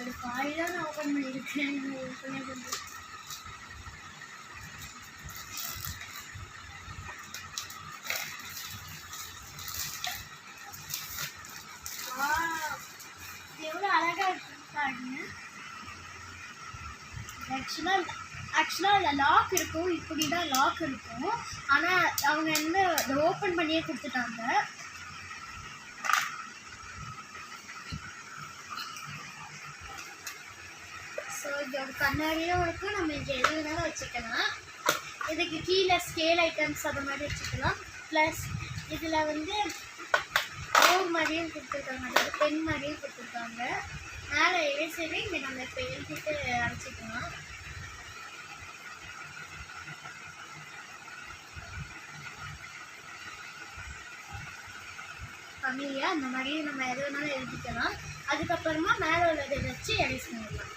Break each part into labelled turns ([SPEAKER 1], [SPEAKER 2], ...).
[SPEAKER 1] அதோட பாய் தான் நான் ஓப்பன் பண்ணியிருக்கேன் ஓப்பனே பண்ணுறேன் எவ்வளோ அழகாக பாருங்க ஆக்சுவலாக ஆக்சுவலாக லாக் இருக்கும். இப்படி தான் லாக் இருக்கும். ஆனால் அவங்க என்ன ஓப்பன் பண்ணியே கொடுத்துட்டாங்க. இதோட கண்ணாடியும் இருக்கும். நம்ம இங்கே எது வேணாலும் வச்சுக்கலாம். இதுக்கு கீழே ஸ்கேல் ஐட்டம்ஸ் அது மாதிரி வச்சுக்கலாம். ப்ளஸ் இதில் வந்து ஓர் மாதிரியும் கொடுத்துருக்காங்க. அதாவது பென் மாதிரியும் கொடுத்துருக்காங்க. மேலே ஏசரி இங்கே நம்ம இப்போ எழுதிட்டு அரைச்சிக்கலாம் ஃபேமிலியாக அந்த மாதிரி நம்ம எது வேணாலும் எழுதிக்கலாம். அதுக்கப்புறமா மேலே உள்ளதை வச்சு எரேஸ் பண்ணிடலாம்.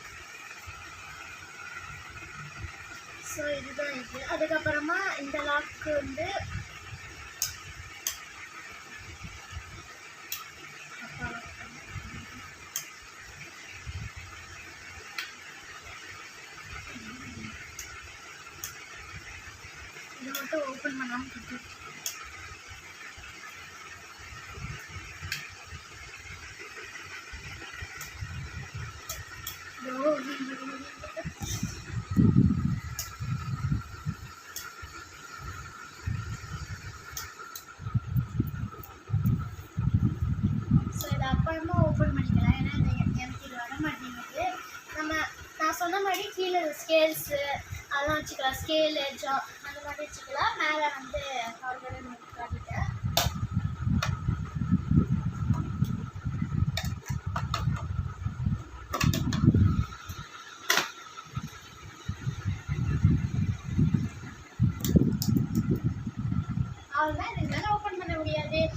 [SPEAKER 1] ஸோ இதுதான் இது அதுக்கப்புறமா இந்த லாக்கு வந்து இது மட்டும் ஓப்பன் பண்ணாமல் கொடுத்து ஓப்பன் பண்ணிக்கலாம். ஏன்னா இந்த எ- வர மாட்டேங்குது. நம்ம நான் சொன்ன மாதிரி கீழே ஸ்கேல்ஸு அதெல்லாம் வச்சுக்கலாம். ஸ்கேலு ஜா அந்த மாதிரி வச்சுக்கலாம். மேலே வந்து ஆல்ரெடி ஓப்பன் காட்டிட்டேன். அவ்வளோதான்